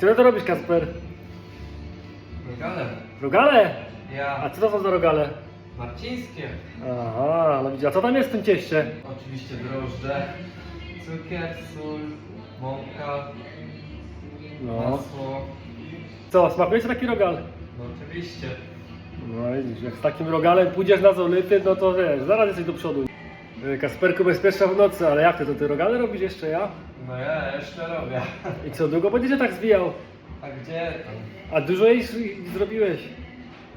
Co ty to robisz, Kasper? Rogale. Rogale? A Ja. co to są za rogale? Marcińskie. Aha, no widzisz, a co tam jest w tym cieście? Oczywiście drożdże. Cukier, sól, mąka, No. masło. Co, smakuje ci taki rogal? No oczywiście. No widzisz, jak z takim rogalem pójdziesz na zolity, no to wiesz, zaraz jesteś do przodu. Yy, Kasperku bezpieczna w nocy, ale jak ty, to ty rogale robisz jeszcze ja? No ja jeszcze robię. I co, długo będziecie tak zwijał? A gdzie tam? A dużo z- zrobiłeś?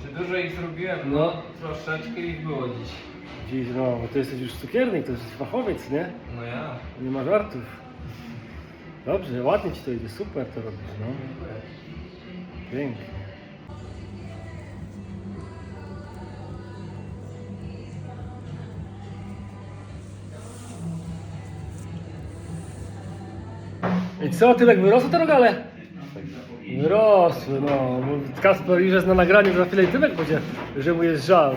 Czy dużo ich zrobiłem? No. No, troszeczkę ich było dziś. Dziś, no, bo ty jesteś już cukiernik, to jesteś fachowiec, nie? No ja. Nie ma żartów. Dobrze, ładnie ci to idzie, super to robisz, no. Dziękuję. Pięknie. I co, Tymek, wyrosły te rogale? Wyrosły, no. Kasper już jest na nagraniu, za chwilę i Tymek będzie, że mu jest żal.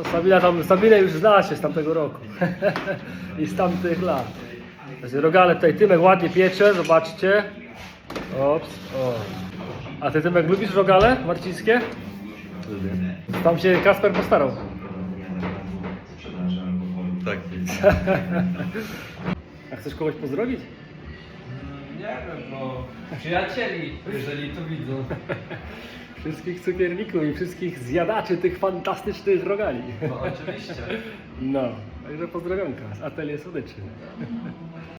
A Sabina tam, Sabinę już zna się z tamtego roku. I z tamtych lat. Także rogale tutaj Tymek ładnie piecze, zobaczcie. Ops, o. A ty Tymek lubisz rogale marcińskie? Lubię. Tam się Kasper postarał. Tak. A chcesz kogoś pozdrowić? Nie wiem, no. Przyjacieli, jeżeli to widzą. Wszystkich cukierników i wszystkich zjadaczy tych fantastycznych rogali. No oczywiście. No, także pozdrowionka z Atelier Słodyczy.